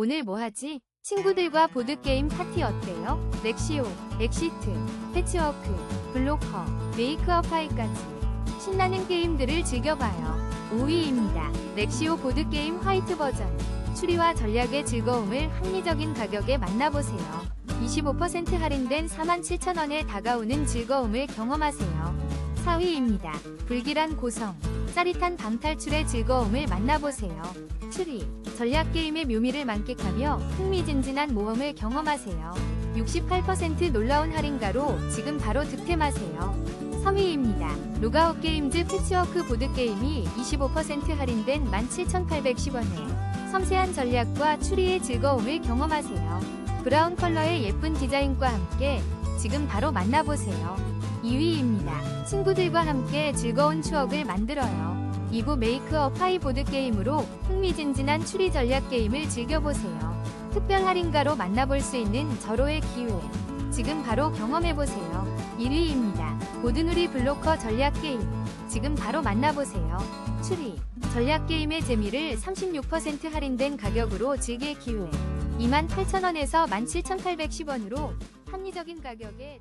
오늘 뭐 하지? 친구들과 보드게임 파티 어때요? 렉시오, 엑시트, 패치워크, 블로커, 메이크업 하이까지 신나는 게임들을 즐겨봐요. 5위입니다. 렉시오 보드게임 화이트 버전. 추리와 전략의 즐거움을 합리적인 가격에 만나보세요. 25% 할인된 47,000원에 다가오는 즐거움을 경험하세요. 4위입니다. 불길한 고성, 짜릿한 방탈출의 즐거움을 만나보세요. 추리, 전략 게임의 묘미를 만끽하며 흥미진진한 모험을 경험하세요. 68% 놀라운 할인가로 지금 바로 득템하세요. 3위입니다. 로가웃 게임즈 패치워크 보드게임이 25% 할인된 17,810원에 섬세한 전략과 추리의 즐거움을 경험하세요. 브라운 컬러의 예쁜 디자인과 함께 지금 바로 만나보세요. 2위입니다. 친구들과 함께 즐거운 추억을 만들어요. 2부 메이크업 하이 보드 게임으로 흥미진진한 추리 전략 게임을 즐겨보세요. 특별 할인가로 만나볼 수 있는 절호의 기회. 지금 바로 경험해보세요. 1위입니다. 고드누리 블로커 전략 게임. 지금 바로 만나보세요. 추리. 전략 게임의 재미를 36% 할인된 가격으로 즐길 기회. 28,000원에서 17,810원으로 합리적인 가격에